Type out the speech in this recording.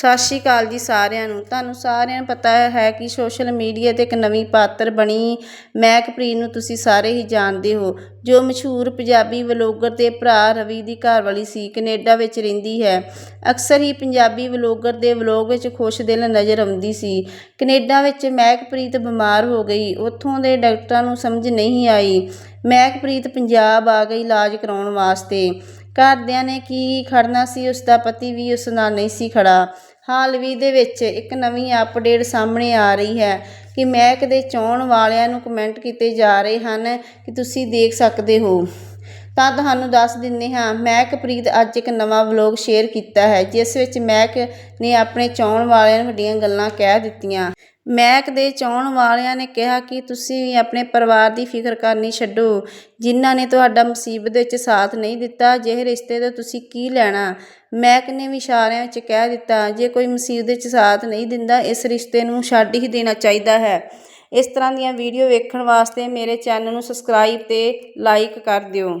ਸਤਿ ਸ਼੍ਰੀ ਅਕਾਲ ਜੀ ਸਾਰਿਆਂ ਨੂੰ। ਤੁਹਾਨੂੰ ਸਾਰਿਆਂ ਨੂੰ ਪਤਾ ਹੈ ਕਿ ਸੋਸ਼ਲ ਮੀਡੀਆ ਤੇ ਇੱਕ ਨਵੀਂ ਪਾਤਰ ਬਣੀ ਮਹਿਕਪ੍ਰੀਤ ਨੂੰ ਤੁਸੀਂ ਸਾਰੇ ਹੀ ਜਾਣਦੇ ਹੋ, ਜੋ ਮਸ਼ਹੂਰ ਪੰਜਾਬੀ ਵਲੋਗਰ ਤੇ ਭਰਾ ਰਵੀ ਦੀ ਘਰਵਾਲੀ ਸੀ, ਕੈਨੇਡਾ ਵਿੱਚ ਰਹਿੰਦੀ ਹੈ। ਅਕਸਰ ਹੀ ਪੰਜਾਬੀ ਵਲੋਗਰ ਦੇ ਵਲੋਗ ਵਿੱਚ ਖੁਸ਼ ਦਿਲ ਨਜ਼ਰ ਆਉਂਦੀ ਸੀ। ਕੈਨੇਡਾ ਵਿੱਚ ਮਹਿਕਪ੍ਰੀਤ ਬਿਮਾਰ ਹੋ ਗਈ, ਉੱਥੋਂ ਦੇ ਡਾਕਟਰਾਂ ਨੂੰ ਸਮਝ ਨਹੀਂ ਆਈ। ਮਹਿਕਪ੍ਰੀਤ ਪੰਜਾਬ ਆ ਗਈ ਇਲਾਜ ਕਰਾਉਣ ਵਾਸਤੇ। ਘਰਦਿਆਂ ਨੇ ਕੀ ਖੜਨਾ ਸੀ, ਉਸ ਦਾ ਪਤੀ ਵੀ ਉਸ ਨਾਲ ਨਹੀਂ ਸੀ ਖੜਾ। ਹਾਲ ਵੀ ਦੇ ਵਿੱਚ ਇੱਕ ਨਵੀਂ ਅਪਡੇਟ ਸਾਹਮਣੇ ਆ ਰਹੀ ਹੈ ਕਿ ਮਹਿਕ ਦੇ ਚਾਹਣ ਵਾਲਿਆਂ ਨੂੰ ਕਮੈਂਟ ਕੀਤੇ ਜਾ ਰਹੇ ਹਨ ਕਿ ਤੁਸੀਂ ਦੇਖ ਸਕਦੇ ਹੋ। ਤਾਂ ਤੁਹਾਨੂੰ ਦੱਸ ਦਿੰਦੇ ਹਾਂ ਮਹਿਕਪ੍ਰੀਤ ਅੱਜ ਇੱਕ ਨਵਾਂ ਵਲੌਗ ਸ਼ੇਅਰ ਕੀਤਾ ਹੈ, ਜਿਸ ਵਿੱਚ ਮਹਿਕ ਨੇ ਆਪਣੇ ਚਾਹਣ ਵਾਲਿਆਂ ਨੂੰ ਵੱਡੀਆਂ ਗੱਲਾਂ ਕਹਿ ਦਿੱਤੀਆਂ। ਮਹਿਕ ਦੇ ਚਾਹੁਣ ਵਾਲਿਆਂ ਨੇ ਕਿਹਾ ਕਿ ਤੁਸੀਂ ਵੀ ਆਪਣੇ ਪਰਿਵਾਰ ਦੀ ਫਿਕਰ ਕਰਨੀ ਛੱਡੋ, ਜਿਨ੍ਹਾਂ ਨੇ ਤੁਹਾਡਾ ਮੁਸੀਬਤ ਵਿੱਚ ਸਾਥ ਨਹੀਂ ਦਿੱਤਾ ਜਿਹੇ ਰਿਸ਼ਤੇ ਤੋਂ ਤੁਸੀਂ ਕੀ ਲੈਣਾ? ਮਹਿਕ ਨੇ ਵੀ ਇਸ਼ਾਰਿਆਂ ਵਿੱਚ ਕਹਿ ਦਿੱਤਾ, ਜੇ ਕੋਈ ਮੁਸੀਬਤ ਵਿੱਚ ਸਾਥ ਨਹੀਂ ਦਿੰਦਾ, ਇਸ ਰਿਸ਼ਤੇ ਨੂੰ ਛੱਡ ਹੀ ਦੇਣਾ ਚਾਹੀਦਾ ਹੈ। ਇਸ ਤਰ੍ਹਾਂ ਦੀਆਂ ਵੀਡੀਓ ਵੇਖਣ ਵਾਸਤੇ ਮੇਰੇ ਚੈਨਲ ਨੂੰ ਸਬਸਕ੍ਰਾਈਬ ਤੇ ਲਾਈਕ ਕਰ ਦਿਓ।